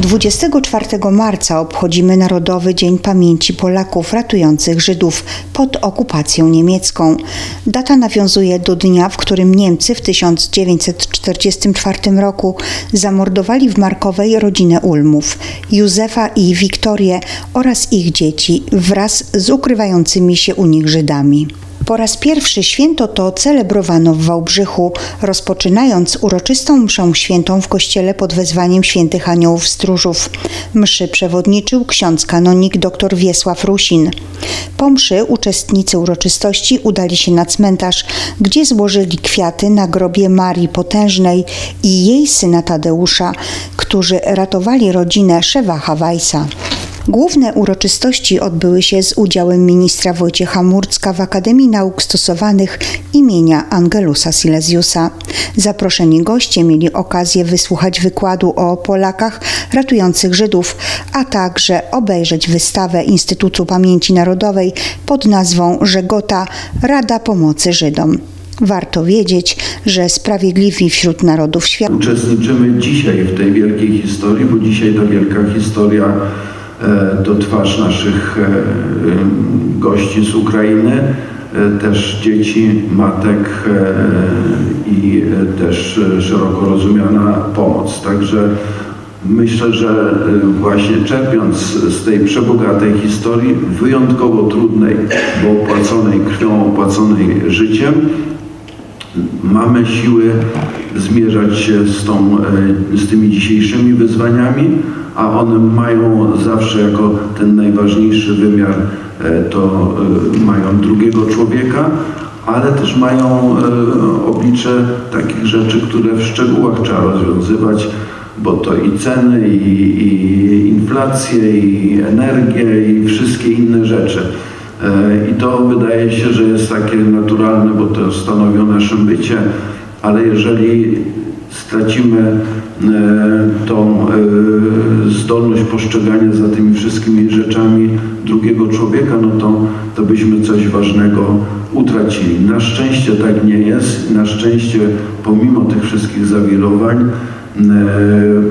24 marca obchodzimy Narodowy Dzień Pamięci Polaków ratujących Żydów pod okupacją niemiecką. Data nawiązuje do dnia, w którym Niemcy w 1944 roku zamordowali w Markowej rodzinę Ulmów, Józefa i Wiktorię oraz ich dzieci wraz z ukrywającymi się u nich Żydami. Po raz pierwszy święto to celebrowano w Wałbrzychu, rozpoczynając uroczystą mszę świętą w kościele pod wezwaniem świętych aniołów stróżów. Mszy przewodniczył ksiądz kanonik dr Wiesław Rusin. Po mszy uczestnicy uroczystości udali się na cmentarz, gdzie złożyli kwiaty na grobie Marii Potężnej i jej syna Tadeusza, którzy ratowali rodzinę Szewacha Weissa. Główne uroczystości odbyły się z udziałem ministra Wojciecha Murcka w Akademii Nauk Stosowanych imienia Angelusa Silesiusa. Zaproszeni goście mieli okazję wysłuchać wykładu o Polakach ratujących Żydów, a także obejrzeć wystawę Instytutu Pamięci Narodowej pod nazwą Żegota Rada Pomocy Żydom. Warto wiedzieć, że sprawiedliwi wśród narodów świata Uczestniczymy dzisiaj w tej wielkiej historii, bo dzisiaj ta wielka historia e, to twarz naszych e, e, gości z Ukrainy, też dzieci, matek i też szeroko rozumiana pomoc. Także myślę, że właśnie czerpiąc z tej przebogatej historii, wyjątkowo trudnej, bo opłaconej krwią, opłaconej życiem, mamy siły zmierzać się z, tą, e, z tymi dzisiejszymi wyzwaniami, a one mają zawsze jako ten najważniejszy wymiar, e, to e, mają drugiego człowieka, ale też mają oblicze takich rzeczy, które w szczegółach trzeba rozwiązywać, bo to i ceny, i, i i energię, i wszystkie inne rzeczy. E, I to wydaje się, że jest takie naturalne, bo to stanowi o naszym bycie, ale jeżeli stracimy e, tą e, zdolność postrzegania za tymi wszystkimi rzeczami drugiego człowieka, no to, to byśmy coś ważnego utracili. Na szczęście tak nie jest. Na szczęście pomimo tych wszystkich zawirowań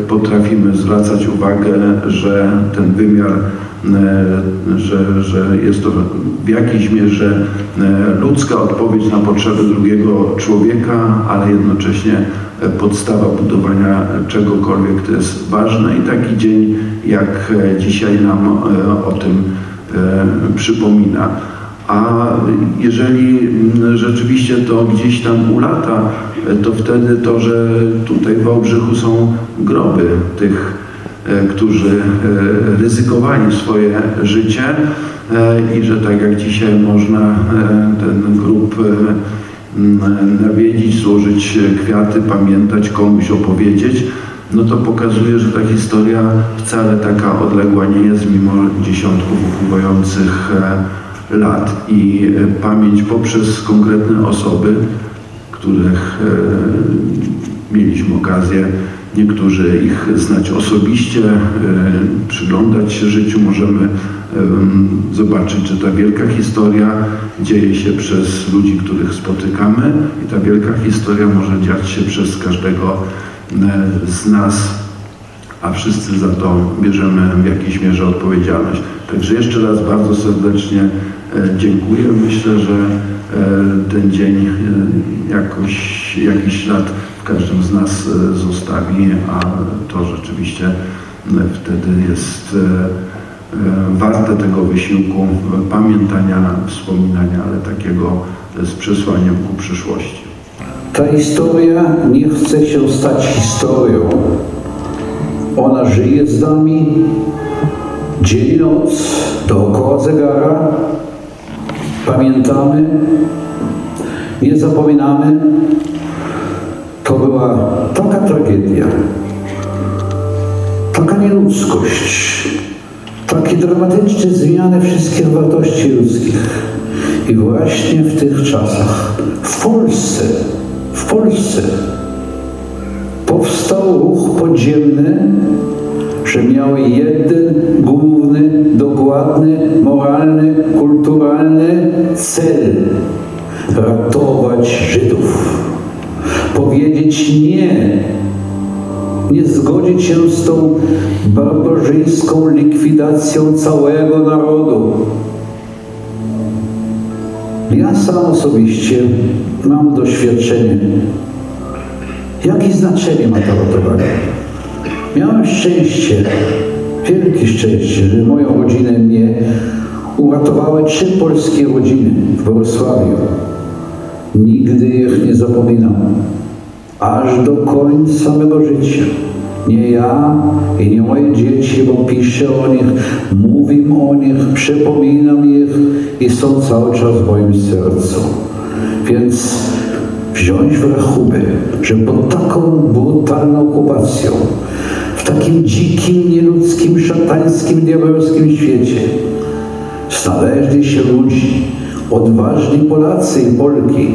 potrafimy zwracać uwagę, że ten wymiar e, że, że jest to w jakiejś mierze e, ludzka odpowiedź na potrzeby drugiego człowieka, ale jednocześnie e, podstawa budowania czegokolwiek to jest ważne i taki dzień jak e, dzisiaj nam e, o tym e, przypomina. A jeżeli mm, rzeczywiście to gdzieś tam ulata, to wtedy to, że tutaj w Wałbrzychu są groby tych e, którzy e, ryzykowali swoje życie e, i że tak jak dzisiaj można ten grób e, m, nawiedzić, złożyć kwiaty, pamiętać, komuś opowiedzieć, no to pokazuje, że ta historia wcale taka odległa nie jest mimo dziesiątków upływających lat i e, pamięć poprzez konkretne osoby, których e, mieliśmy okazję niektórzy ich znać osobiście, e, przyglądać się życiu, możemy em, zobaczyć, że ta wielka historia dzieje się przez ludzi, których spotykamy i ta wielka historia może dziać się przez każdego z nas, a wszyscy za to bierzemy w jakiejś mierze odpowiedzialność. Także jeszcze raz bardzo serdecznie dziękuję. Myślę, że e, ten dzień e, jakoś, jakiś ślad w każdym z nas e, zostawi, a to rzeczywiście e, wtedy jest e, e, warte tego wysiłku e, pamiętania, wspominania, ale takiego e, z przesłaniem ku przyszłości. Ta historia nie chce się stać historią. Ona żyje z nami noc, dookoła zegara. Pamiętamy, nie zapominamy. To była taka tragedia, taka nieludzkość, takie dramatyczne zmiany wszystkich wartości ludzkich. I właśnie w tych czasach, w Polsce, w Polsce powstał ruch podziemny, że miał jeden główny, dokładny, moralny, kulturalny cel ratować Żydów. Powiedzieć nie nie zgodzić się z tą barbarzyńską likwidacją całego narodu. Ja sam osobiście mam doświadczenie. Jakie znaczenie ma to ratowanie? Miałem szczęście, wielkie szczęście, że moją rodzinę mnie uratowały trzy polskie rodziny w Wrocławiu. Nigdy ich nie zapominam. Aż do końca mego życia. Nie ja i nie moje dzieci, bo piszę o nich, mówię o nich, przypominam ich i są cały czas w moim sercu. Więc wziąć w rachubę, że pod taką brutalną okupacją, w takim dzikim, nieludzkim, szatańskim, diabelskim świecie znaleźli się ludzi, odważni Polacy i Polki,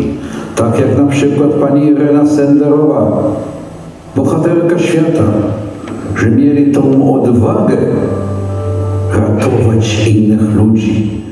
tak jak na przykład pani Irena Senderowa, bohaterka świata, że mieli tą odwagę ratować innych ludzi,